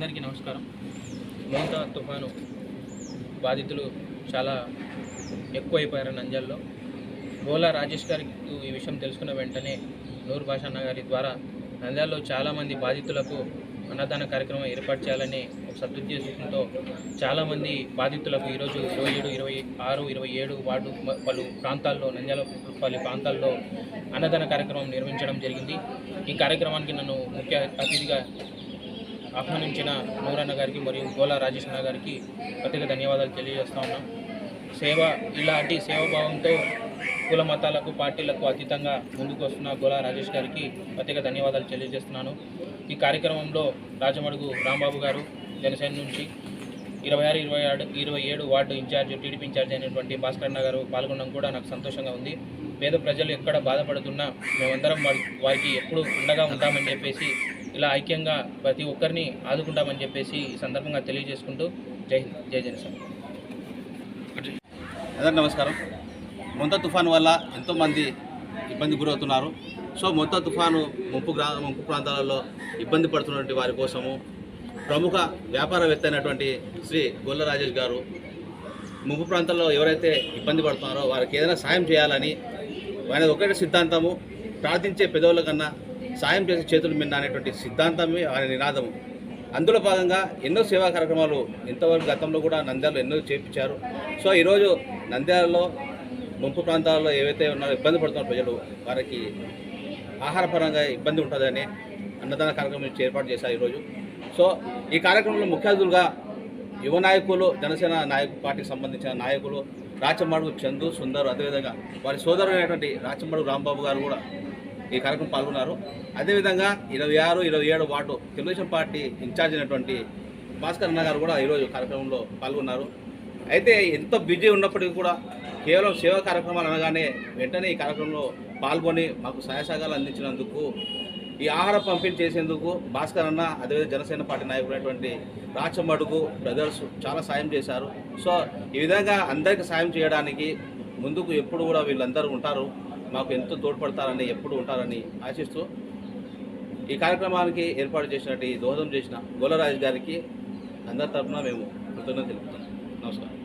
అందరికీ నమస్కారం. మోంతా తుఫాను బాధితులు చాలా ఎక్కువైపోయారు నంజల్లో గోలా రాజేష్ గారికి ఈ విషయం తెలుసుకున్న వెంటనే నూరు భాషన్న గారి ద్వారా నంద్యాలలో చాలామంది బాధితులకు అన్నదాన కార్యక్రమం ఏర్పాటు చేయాలని ఒక సదుద్దేశంతో చాలామంది బాధితులకు ఈరోజు ఇరవై ఏడు ఇరవై ఆరు ఇరవై ఏడు వార్డు పలు ప్రాంతాల్లో నంద్యాల పలు ప్రాంతాల్లో అన్నదాన కార్యక్రమం నిర్వహించడం జరిగింది. ఈ కార్యక్రమానికి నన్ను ముఖ్య అతిథిగా ఆహ్వానించిన నూరన్న గారికి మరియు గోలా రాజేష్ అన్న గారికి ప్రత్యేక ధన్యవాదాలు తెలియజేస్తా ఉన్నాం. సేవ ఇలాంటి సేవాభావంతో కుల మతాలకు పార్టీలకు అతీతంగా ముందుకు వస్తున్న గోలా రాజేష్ గారికి ప్రత్యేక ధన్యవాదాలు తెలియజేస్తున్నాను. ఈ కార్యక్రమంలో రాజమడుగు రాంబాబు గారు జనసేన నుంచి ఇరవై ఆరు ఇరవై ఆరు ఇరవై ఏడు వార్డు ఇన్ఛార్జ్ టీడీపీ ఇన్ఛార్జ్ అయినటువంటి భాస్కర్ గారు పాల్గొనడం కూడా నాకు సంతోషంగా ఉంది. పేద ప్రజలు ఎక్కడ బాధపడుతున్నా మేమందరం వారికి ఎప్పుడు అండగా ఉంటామని చెప్పేసి ఇలా ఐక్యంగా ప్రతి ఒక్కరిని ఆదుకుంటామని చెప్పేసి ఈ సందర్భంగా తెలియజేసుకుంటూ జై హింద్ జై జనసేన. అందరికీ నమస్కారం. మొంత తుఫాను వల్ల ఎంతోమంది ఇబ్బంది గురవుతున్నారు. సో మొంత తుఫాను ముంపు గ్రా ముంపు ప్రాంతాలలో ఇబ్బంది పడుతున్నటువంటి వారి కోసము ప్రముఖ వ్యాపారవేత్త అయినటువంటి శ్రీ గొల్ల రాజేష్ గారు ముంపు ప్రాంతాల్లో ఎవరైతే ఇబ్బంది పడుతున్నారో వారికి ఏదైనా సాయం చేయాలని ఆయన ఒకటే సిద్ధాంతము. ప్రార్థించే పెదవుల కన్నా సాయం చేసే చేతులు మిన్న అనేటువంటి సిద్ధాంతమే ఆయన నినాదం. అందులో భాగంగా ఎన్నో సేవా కార్యక్రమాలు ఇంతవరకు గతంలో కూడా నంద్యాలలో ఎన్నో చేపించారు. సో ఈరోజు నంద్యాలలో ముంపు ప్రాంతాల్లో ఏవైతే ఉన్నారో ఇబ్బంది పడుతున్న ప్రజలు వారికి ఆహారపరంగా ఇబ్బంది ఉంటుందని అన్నదాన కార్యక్రమం ఏర్పాటు చేశారు ఈరోజు. సో ఈ కార్యక్రమంలో ముఖ్య అతిథులుగా యువ నాయకులు జనసేన నాయకు పార్టీకి సంబంధించిన నాయకులు రాచమడుగు చందు సుందరు అదేవిధంగా వారి సోదరుడైనటువంటి రాచమడుగు రాంబాబు గారు కూడా ఈ కార్యక్రమం పాల్గొన్నారు. అదేవిధంగా ఇరవై ఆరు ఇరవై ఏడు వార్డు తెలుగుదేశం పార్టీ ఇన్ఛార్జ్ అయినటువంటి భాస్కర్ అన్న గారు కూడా ఈరోజు కార్యక్రమంలో పాల్గొన్నారు. అయితే ఎంత బిజీ ఉన్నప్పటికీ కూడా కేవలం సేవా కార్యక్రమాలు అనగానే వెంటనే ఈ కార్యక్రమంలో పాల్గొని మాకు సహాయ సహకారాలు అందించినందుకు ఈ ఆహార పంపిణీ చేసేందుకు భాస్కర్ అన్న అదేవిధంగా జనసేన పార్టీ నాయకుడైనటువంటి రాచమడుగు బ్రదర్స్ చాలా సాయం చేశారు. సో ఈ విధంగా అందరికీ సాయం చేయడానికి ముందుకు ఎప్పుడు కూడా వీళ్ళందరూ ఉంటారు. మాకు ఎంతో తోడ్పడతారని ఎప్పుడు ఉంటారని ఆశిస్తూ ఈ కార్యక్రమానికి ఏర్పాటు చేసినట్టు ఈ దోహదం చేసిన గోలరాజు గారికి అందరి తరఫున మేము కృతజ్ఞత తెలుపుతాం నమస్కారం.